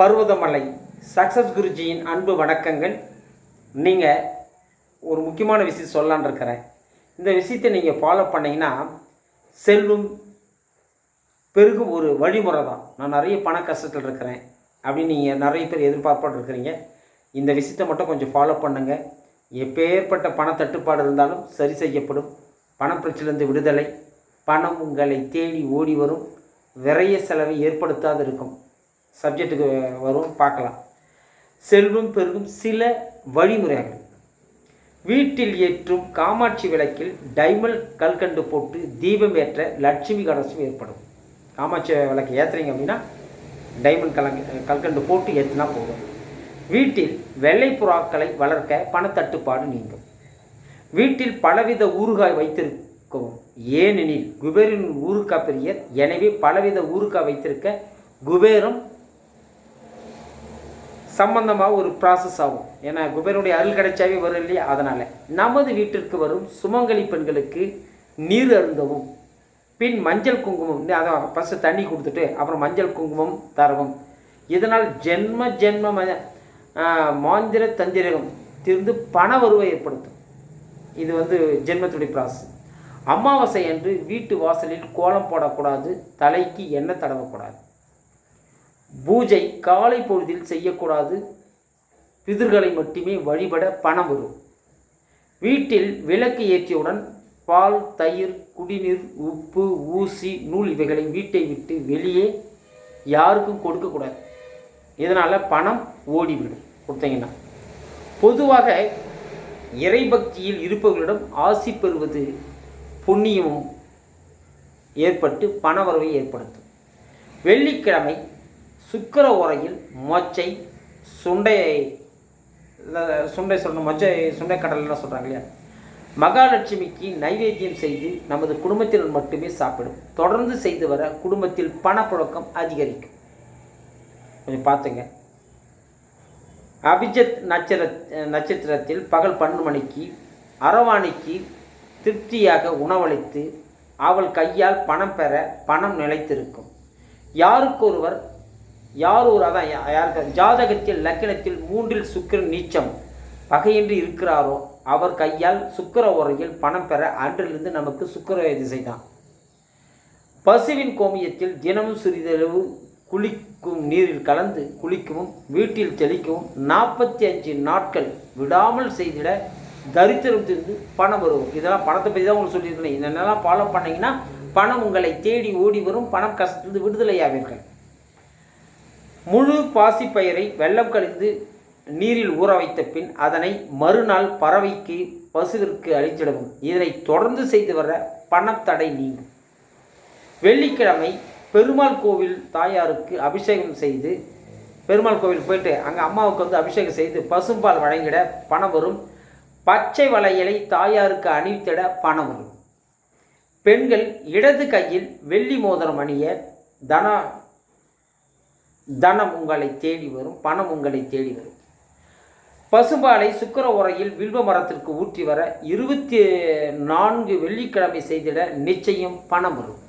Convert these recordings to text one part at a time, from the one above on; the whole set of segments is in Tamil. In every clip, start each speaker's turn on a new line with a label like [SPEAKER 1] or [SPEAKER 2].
[SPEAKER 1] பர்வதமலை. சக்ஸஸ் குருஜியின் அன்பு வணக்கங்கள். நீங்கள் ஒரு முக்கியமான விஷயம் சொல்லலான்னு இருக்கிறேன். இந்த விஷயத்தை நீங்கள் ஃபாலோ பண்ணிங்கன்னா செல்வம் பெருகும் ஒரு வழிமுறை தான் நான் நிறைய பண கஷ்டத்தில் இருக்கிறேன் அப்படின்னு நீங்கள் நிறைய பேர் எதிர்பார்ப்போடு இருக்கிறீங்க. இந்த விஷயத்தை மட்டும் கொஞ்சம் ஃபாலோ பண்ணுங்கள் எப்பேற்பட்ட பண தட்டுப்பாடு இருந்தாலும் சரி செய்யப்படும். பணப்பிரச்சிலிருந்து விடுதலை. பணம் உங்களை தேடி ஓடி வரும். விரைய செலவை ஏற்படுத்தாது இருக்கும். சப்ஜெக்ட்டுக்கு வரும் பார்க்கலாம். செல்வம் பெருகும் சில வழிமுறைகள். வீட்டில் ஏற்றும் காமாட்சி விளக்கில் டைமண்ட் கல்கண்டு போட்டு தீபம் ஏற்ற லட்சுமி கடாட்சம் ஏற்படும். காமாட்சி விளக்கு ஏற்றுறீங்க அப்படின்னா டைமண்ட் கலங்க கல்கண்டு போட்டு ஏற்றினா போதும். வீட்டில் வெள்ளை புறாக்களை வளர்க்க பணத்தட்டுப்பாடு நீங்கும். வீட்டில் பலவித ஊறுகாய் வைத்திருக்கவும் ஏனெனில் குபேரின் ஊறுகாய் பெரியர் எனவே பலவித ஊறுகாய் வைத்திருக்க குபேரம் சம்பந்தமாக ஒரு ப்ராசஸ் ஆகும். ஏன்னா குபேரனுடைய அருள் கிடைச்சாவே வரும் இல்லையா? அதனால். நமது வீட்டிற்கு வரும் சுமங்கலி பெண்களுக்கு நீர் அருந்தவும் பின் மஞ்சள் குங்குமம் அதான் ஃபஸ்ட்டு தண்ணி கொடுத்துட்டு அப்புறம் மஞ்சள் குங்குமம் தரவும். இதனால் ஜென்ம ஜென்ம ம- மாந்திர தந்திரகம் திருந்து பண வருவை ஏற்படுத்தும். இது வந்து ஜென்மத்துடைய ப்ராசஸ் அமாவாசை அன்று வீட்டு வாசலில் கோலம் போடக்கூடாது தலைக்கு எண்ணெய் தடவக்கூடாது. பூஜை காலை பொழுதில் செய்யக்கூடாது. பிதர்களை மட்டுமே வழிபட பணம் வரும். வீட்டில் விளக்கு ஏற்றியவுடன் பால் தயிர் குடிநீர் உப்பு ஊசி நூல் இவைகளை வீட்டை விட்டு வெளியே யாருக்கும் கொடுக்கக்கூடாது. இதனால் பணம் ஓடிவிடும். கொடுத்தீங்கன்னா. பொதுவாக இறைபக்தியில் இருப்பவர்களிடம் ஆசி பெறுவது புண்ணியமும் ஏற்பட்டு பணவரவை ஏற்படுத்தும். வெள்ளிக்கிழமை சுக்கிர உரையில் மொச்சை சுண்டை சுண்டை சொல்லணும். மொச்சை சுண்டை கடலாம் சொல்கிறாங்க இல்லையா? மகாலட்சுமிக்கு நைவேத்தியம் செய்து நமது குடும்பத்தினர் மட்டுமே சாப்பிடும். தொடர்ந்து செய்து வர குடும்பத்தில் பணப்புழக்கம் அதிகரிக்கும். கொஞ்சம் பார்த்துங்க. அபிஜத் நட்சத்திர நட்சத்திரத்தில் பகல் பன்னெண்டு மணிக்கு அரவாணிக்கு திருப்தியாக உணவளித்து அவள் கையால் பணம் பெற பணம் நிலைத்திருக்கும். யாருக்கொருவர் யார் ஒரு அதான் யாருக்கு? ஜாதகத்தில் லக்கினத்தில் மூன்றில் சுக்கிரன் நீச்சம். பகையின்றி இருக்கிறாரோ அவர் கையால் சுக்கிர உரையில் பணம் பெற அன்றிலிருந்து நமக்கு சுக்கர திசை தான் பசுவின் கோமியத்தில் தினமும் சிறிதளவு குளிக்கும் நீரில் கலந்து குளிக்கவும் வீட்டில் தெளிக்கவும் நாற்பத்தி அஞ்சு நாட்கள் விடாமல் செய்திட தரித்திரம் திருந்து பணம் வரும் இதெல்லாம் பணத்தை பற்றி தான் உங்களுக்கு சொல்லியிருக்கேன். இதெல்லாம் ஃபாலோ பண்ணீங்கன்னா பணம் உங்களை தேடி ஓடி வரும். பணம் கஷ்டத்திலிருந்து விடுதலையாவீர்கள். முழு பாசிப்பயிரை வெள்ளம் கழிந்து நீரில் ஊற வைத்த பின் அதனை மறுநாள் பறவைக்கு பசுவிற்கு அழித்திடவும். இதனை தொடர்ந்து செய்து வர பணத்தடை நீங்கும். வெள்ளிக்கிழமை பெருமாள் கோவில் தாயாருக்கு அபிஷேகம் செய்து பெருமாள் கோவில் போயிட்டு அங்கே அம்மாவுக்கு வந்து அபிஷேகம் செய்து பசும்பால் வழங்கிட பணம் வரும். பச்சை வளையலை தாயாருக்கு அணிவித்திட பணம் வரும். பெண்கள் இடது கையில் வெள்ளி மோதிரம் அணிய தன தனம் உங்களை தேடி வரும் பணம் உங்களை தேடி வரும். பசுபாலை சுக்கிர உரையில் வில்வ மரத்திற்கு ஊற்றி வர இருபத்தி நான்கு வெள்ளிக்கிழமை செய்திட நிச்சயம் பணம் வரும்.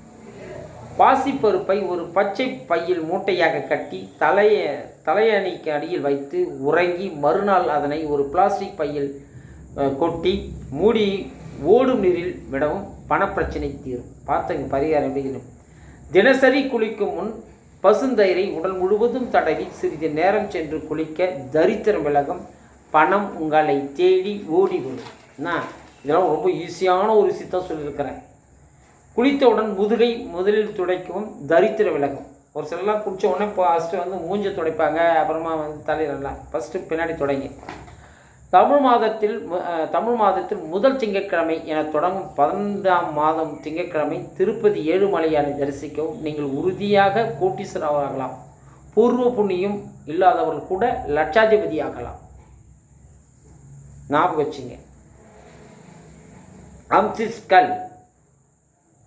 [SPEAKER 1] பாசிப்பருப்பை ஒரு பச்சை பையில் மூட்டையாக கட்டி தலைய தலையணைக்கு அடியில் வைத்து உறங்கி மறுநாள் அதனை ஒரு பிளாஸ்டிக் பையில் கொட்டி மூடி ஓடும் நீரில் விடவும் பணப்பிரச்சனை தீரும். பார்த்தங்க பரிகாரம் தினசரி குளிக்கும் முன் பசுந்தயிரை உடல் முழுவதும் தடவி சிறிது நேரம் சென்று குளிக்க தரித்திரம் விலகும் பணம் உங்களை தேடி ஓடி வரும் என்ன இதெல்லாம் ரொம்ப ஈஸியான ஒரு விஷயத்தான் சொல்லியிருக்கிறேன். குளித்தவுடன் முதுகை முதலில் துடைக்கவும் தரித்திர விலகும். ஒரு சிலர்லாம் குளிச்ச உடனே ஃபஸ்ட்டு வந்து மூஞ்ச துடைப்பாங்க அப்புறமா வந்து தலையிலலாம். ஃபஸ்ட்டு பின்னாடி தொடங்கி. தமிழ் மாதத்தில் தமிழ் மாதத்தில் முதல் திங்கட்கிழமை என தொடங்கும் பதினைந்தாம் மாதம் திங்கட்கிழமை திருப்பதி ஏழுமலையானை தரிசிக்கவும் நீங்கள் உறுதியாக கோட்டீஸ்வரராகலாம் பூர்வ புண்ணியம் இல்லாதவர்கள் கூட லட்சாதிபதி ஆகலாம். ஞாபகம் வச்சுங்க. அம்சிஸ்கல்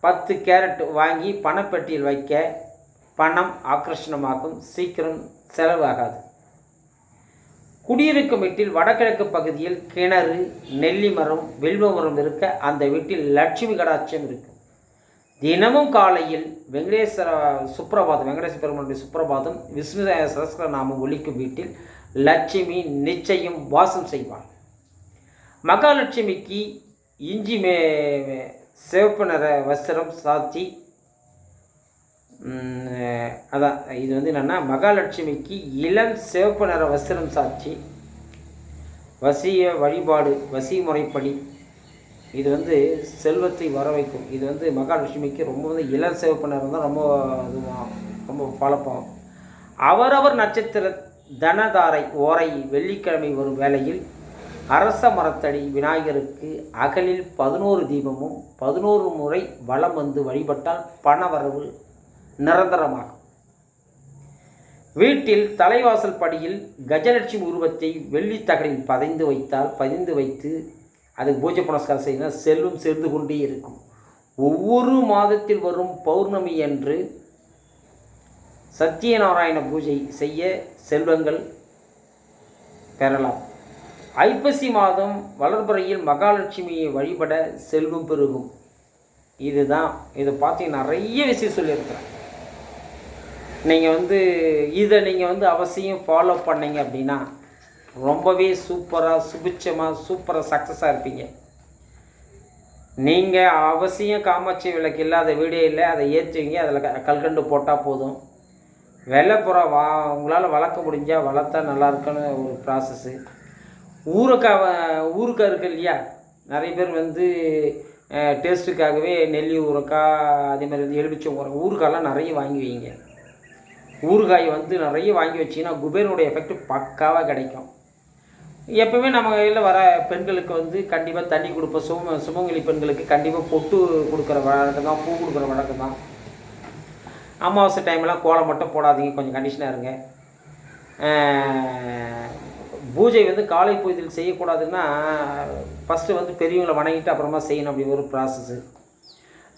[SPEAKER 1] பத்து கேரட் வாங்கி பணப்பெட்டியில் வைக்க பணம் ஆக்கர்ஷணமாகும் சீக்கிரம் செலவாகாது குடியிருக்கும் வீட்டில் வடகிழக்கு பகுதியில் கிணறு நெல்லி மரம் வில்வ மரம் இருக்க அந்த வீட்டில் லட்சுமி கடாட்சியம் இருக்கும் தினமும் காலையில் வெங்கடேஸ்வர சுப்பிரபாதம் வெங்கடேஸ்வர பெருமானுடைய சுப்பிரபாதம் விஷ்ணு சரஸ்கர நாமம் ஒலிக்கும் வீட்டில் லட்சுமி நிச்சயம் வாசம் செய்வாள். மகாலட்சுமிக்கு இஞ்சி மே சிவப்பு நிற வஸ்திரம் சாத்தி அதான் இது வந்து என்னென்னா மகாலட்சுமிக்கு இளம் சிவப்பு நிற வஸ்திரம் சாட்சி வசிய வழிபாடு வசி முறைப்படி இது வந்து செல்வத்தை வர வைக்கும். இது வந்து மகாலட்சுமிக்கு ரொம்ப வந்து இளம் சிவப்பு நிறம் தான் ரொம்ப இதுவாகும் ரொம்ப பழப்பம் அவரவர் நட்சத்திர தனதாரை ஓரை வெள்ளிக்கிழமை வரும் வேளையில் அரச மரத்தடி விநாயகருக்கு அகலில் பதினோரு தீபமும் பதினோரு முறை வலம் வந்து வழிபட்டால் பணவரவு நிரந்தரமாகும். வீட்டில் தலைவாசல் படியில் கஜலட்சுமி உருவத்தை வெள்ளித் தகடில் பதிந்து வைத்தால் பதிந்து வைத்து அதுக்கு பூஜை புனஸ்காரம் செய்தால் செல்வம் சேர்ந்து கொண்டே இருக்கும். ஒவ்வொரு மாதத்தில் வரும் பௌர்ணமி அன்று சத்தியநாராயண பூஜை செய்ய செல்வங்கள் பெறலாம். ஐப்பசி மாதம் வளர்பறையில் மகாலட்சுமியை வழிபட செல்வம் பெருகும். இதுதான் இதை பார்த்து நிறைய விஷயம் சொல்லியிருக்கிறேன். நீங்கள் வந்து இதை நீங்கள் வந்து அவசியம் ஃபாலோ பண்ணீங்க அப்படின்னா ரொம்பவே சூப்பராக சுபிச்சமாக சூப்பராக சக்ஸஸாக இருப்பீங்க. நீங்கள் அவசியம் காமாட்சி விளக்கு இல்லாத வீடியோ இல்லை அதை ஏற்றுவீங்க அதில் க- கல்கண்டு போட்டால் போதும். வெள்ளைப்புறா வா உங்களால் வளர்க்க முடிஞ்சால் வளர்த்தா நல்லா இருக்குன்னு ஒரு ப்ராசஸ்ஸு ஊறுக்காய் வ- இருக்கு இல்லையா? நிறைய பேர் வந்து டேஸ்ட்டுக்காகவே நெல்லி ஊறுக்காய் அதே மாதிரி வந்து எலுமிச்சம் ஊறுக்காய் ஊறுகாயெலாம் நிறைய வாங்கி வைங்க. ஊறுகாய் வந்து நிறைய வாங்கி வச்சிங்கன்னா குபேரனுடைய எஃபெக்ட் பக்காவாக கிடைக்கும். எப்பவுமே நம்ம கையில் வர பெண்களுக்கு வந்து கண்டிப்பாக தண்ணி கொடுப்போம். சும சுமங்கலி பெண்களுக்கு கண்டிப்பாக பொட்டு கொடுக்குற வழக்கம் தான் பூ கொடுக்குற வழக்கம் தான் அமாவாசை டைம்லாம் கோலம் மட்டும் போடாதீங்க. கொஞ்சம் கண்டிஷனாக இருங்க. பூஜை வந்து காலை பூஜையில் செய்யக்கூடாதுன்னா ஃபஸ்ட்டு வந்து பெரியவங்களை வணங்கிட்டு அப்புறமா செய்யணும். அப்படி ஒரு ப்ராசஸ்ஸு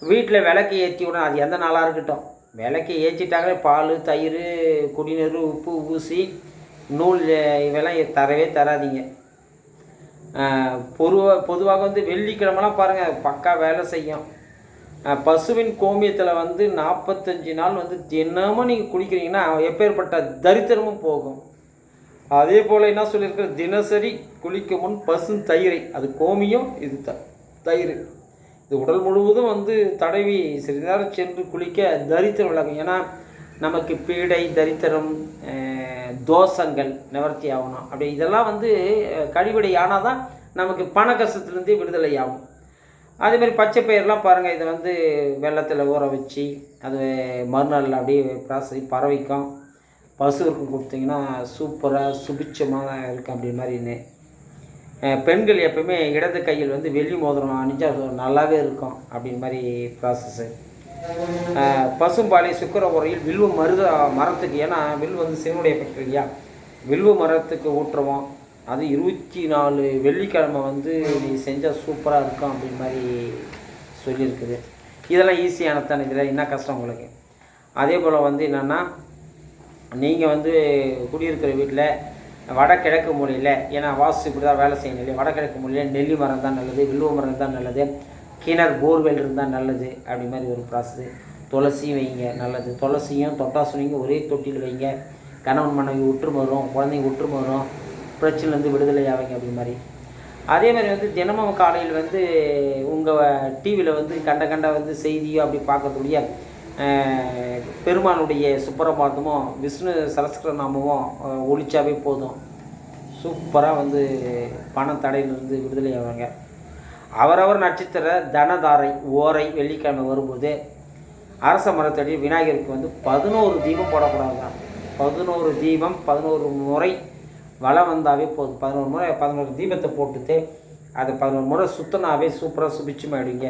[SPEAKER 1] வீட்டில் விளக்கு ஏற்றி விட அது எந்த நாளாக இருக்கட்டும். விலைக்கு ஏற்றிட்டாங்களே பால் தயிர் குடிநீர் உப்பு ஊசி நூல் இவெல்லாம் தரவே தராதீங்க. பொதுவாக பொதுவாக வந்து வெள்ளிக்கிழமெல்லாம் பாருங்கள் பக்கா வேலை செய்யும். பசுவின் கோமியத்தில் வந்து நாற்பத்தஞ்சு நாள் வந்து தினமும் நீங்கள் குளிக்கிறீங்கன்னா எப்பேற்பட்ட தரித்திரமும் போகும். அதே போல் என்ன சொல்லியிருக்கிற தினசரி குளிக்க முன் பசு தயிரை அது கோமியம் இது த தயிர். இது உடல் முழுவதும் வந்து தடவி சிறிது நேரம் சென்று குளிக்க தரித்திரம் விலகும் ஏன்னா நமக்கு பீடை தரித்திரம் தோஷங்கள் நிவர்த்தி ஆகணும். அப்படி இதெல்லாம் வந்து கழிவடை ஆனால் தான் நமக்கு பண கஷ்டத்துலேருந்தே விடுதலை ஆகும். அதே மாதிரி பச்சை பயிரெலாம் பாருங்கள் இதை வந்து வெள்ளத்தில் ஊற வச்சு அது மறுநாள் அப்படியே பிராசி பறவைக்கும் பசுவிற்கும் கொடுத்தீங்கன்னா சூப்பராக சுபிட்சமாக இருக்கும் அப்படி மாதிரின்னு பெண்கள் எப்பவுமே இடது கையில் வந்து வெள்ளி மோதிரம் அணிஞ்சால் அது நல்லாவே இருக்கும் அப்படின்னு மாதிரி ப்ராசஸ்ஸு பசும்பாலை சுக்கர உரையில் வில்வ மருத மரத்துக்கு ஏன்னா வில் வந்து சிவனுடைய பெற்ற இல்லையா வில்வ மரத்துக்கு ஊற்றுவோம். அது இருபத்தி நாலு வெள்ளிக்கிழமை வந்து நீ செஞ்சால் சூப்பராக இருக்கும் அப்படின்னு மாதிரி சொல்லியிருக்குது. இதெல்லாம் ஈஸியானதானே இதில் என்ன கஷ்டம் உங்களுக்கு? அதே போல் வந்து என்னென்னா நீங்கள் வந்து குடியிருக்கிற வீட்டில் வடகிழக்கு மூலையில் ஏன்னா வாசு இப்படி தான் வேலை செய்யணும் இல்லையா? வடகிழக்கு மூலையில் நெல்லி மரம் தான் நல்லது வில்வ மரம் தான் நல்லது கிணறு போர்வெல் இருந்தால் நல்லது அப்படி மாதிரி ஒரு ப்ராசஸ் துளசியும் வைங்க நல்லது. துளசியும் தொட்டாசுனியும் ஒரே தொட்டியில் வைங்க. கணவன் மனைவி ஒற்றுமை வரும் குழந்தைங்க ஒற்றுமை வரும் பிரச்சனைலேருந்து விடுதலை ஆவீங்க அப்படி மாதிரி. அதே மாதிரி வந்து தினமும் காலையில் வந்து உங்கள் டிவியில் வந்து கண்ட கண்ட வந்து செய்தியோ அப்படி பார்க்கக்கூடிய பெருமானுடைய சுப்பிரபாதமும் விஷ்ணு சரஸ்கர நாமமும் ஒழிச்சாவே போதும். சூப்பராக வந்து பண தடையிலிருந்து விடுதலை ஆவாங்க. அவரவர் நட்சத்திர தனதாரை ஓரை வெள்ளிக்கிழமை வரும்போது அரச மரத்தடி விநாயகருக்கு வந்து பதினோரு தீபம் போடக்கூடாதுதான். பதினோரு தீபம் பதினோரு முறை வளம் வந்தாவே போதும். பதினோரு முறை பதினோரு தீபத்தை போட்டுட்டு அதை பதினோரு முறை சுத்தனாவே சூப்பராக சுபிச்சுமாயிடுங்க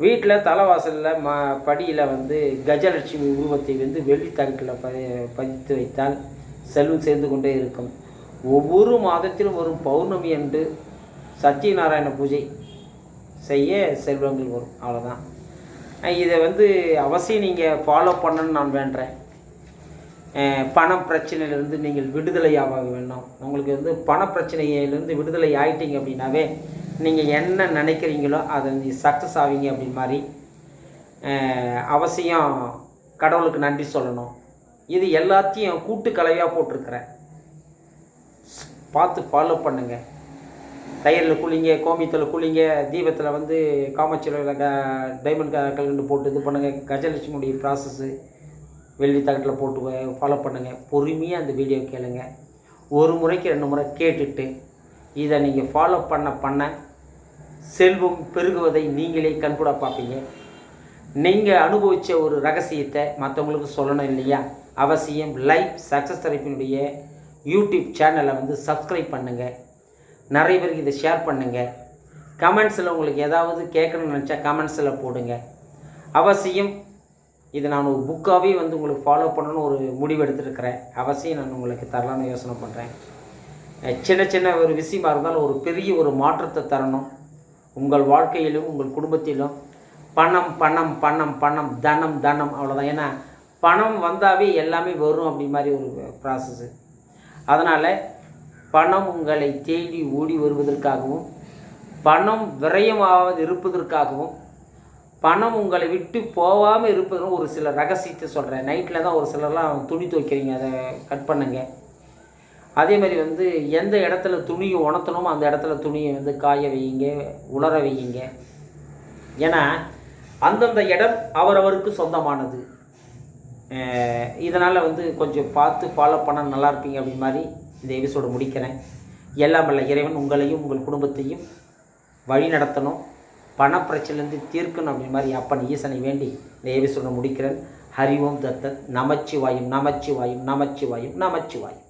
[SPEAKER 1] வீட்டில் தலைவாசலில் ம படியில் வந்து கஜலட்சுமி உருவத்தை வந்து வெள்ளி தகட்டில் ப பதித்து வைத்தால் செல்வம் சேர்ந்து கொண்டே இருக்கும். ஒவ்வொரு மாதத்திலும் வரும் பௌர்ணமி அன்று சத்யநாராயண பூஜை செய்ய செல்வங்கள் வரும். அவ்வளோதான் இதை வந்து அவசியம் நீங்கள் ஃபாலோ பண்ணணும்னு நான் வேண்டுறேன் பணம் பண பிரச்சனையிலேருந்து நீங்கள் விடுதலை ஆக வேண்டும். உங்களுக்கு வந்து பண பிரச்சனையிலேருந்து விடுதலை ஆகிட்டீங்க அப்படின்னாவே நீங்கள் என்ன நினைக்கிறீங்களோ அதை நீங்கள் சக்ஸஸ் ஆவீங்க அப்படின் மாதிரி அவசியம் கடவுளுக்கு நன்றி சொல்லணும். இது எல்லாத்தையும் கூட்டு கலவையாக போட்டிருக்கிறேன். பார்த்து ஃபாலோ பண்ணுங்கள் தயிரில் குளிங்க கோமியத்தில் குளிங்க தீபத்தில் வந்து காமாட்சியில் க டைமண்ட் க கல்கண்டு போட்டு இது பண்ணுங்கள் கஜலட்சுமியுடைய ப்ராசஸ்ஸு வெள்ளி தகட்டில் போட்டு ஃபாலோ பண்ணுங்கள் பொறுமையாக அந்த வீடியோ கேளுங்க. ஒரு முறைக்கு ரெண்டு முறை கேட்டுட்டு இதை நீங்கள் ஃபாலோ பண்ண பண்ண செல்வம் பெருகுவதை நீங்களே கண்கூட பார்ப்பீங்க. நீங்கள் அனுபவித்த ஒரு ரகசியத்தை மற்றவங்களுக்கு சொல்லணும் இல்லையா? அவசியம் லைவ் சக்ஸஸ் தரப்பினுடைய யூடியூப் சேனலை வந்து சப்ஸ்கிரைப் பண்ணுங்கள் நிறைய பேருக்கு இதை ஷேர் பண்ணுங்கள் கமெண்ட்ஸில் உங்களுக்கு ஏதாவது கேட்கணும்னு நினச்சா கமெண்ட்ஸில் போடுங்க. அவசியம் இது நான் ஒரு புக்காகவே வந்து உங்களுக்கு ஃபாலோ பண்ணணும்னு ஒரு முடிவு எடுத்துருக்கிறேன். அவசியம் நான் உங்களுக்கு தரலாம்னு யோசனை பண்ணுறேன் சின்ன சின்ன ஒரு விஷயமா இருந்தாலும் ஒரு பெரிய ஒரு மாற்றத்தை தரணும். உங்கள் வாழ்க்கையிலும் உங்கள் குடும்பத்திலும் பணம் பணம் பணம் பணம் தனம் தனம் அவ்வளோதான் ஏன்னா பணம் வந்தாவே எல்லாமே வரும் அப்படி மாதிரி ஒரு ப்ராசஸ்ஸு அதனால் பணம் உங்களை தேடி ஓடி வருவதற்காகவும் பணம் விரயமாவது இருப்பதற்காகவும் பணம் உங்களை விட்டு போகாமல் இருப்பதும் ஒரு சில ரகசியத்தை சொல்கிறேன் நைட்டில் தான் ஒரு சிலர்லாம் துணி துவைக்கிறீங்க அதை கட் பண்ணுங்கள் அதே மாதிரி வந்து எந்த இடத்துல துணியை உணர்த்தணுமோ அந்த இடத்துல துணியை வந்து காய வையுங்க உலர வையுங்க. ஏன்னா அந்தந்த இடம் அவரவருக்கு சொந்தமானது. இதனால் வந்து கொஞ்சம் பார்த்து ஃபாலோ பண்ண நல்லா இருப்பீங்க அப்படி மாதிரி இந்த எபிசோடு முடிக்கிறேன். எல்லாம் வல்ல இறைவன் உங்களையும் உங்கள் குடும்பத்தையும் வழி நடத்தணும். பணப்பிரச்சனைலேருந்து தீர்க்கணும் அப்படி மாதிரி அப்பன் ஈசனை வேண்டி இந்த எபிசோடை முடிக்கிறேன். ஹரி தத்தன். நமச்சிவாயும் நமச்சிவாயும் நமச்சிவாயும் நமச்சிவாயும்.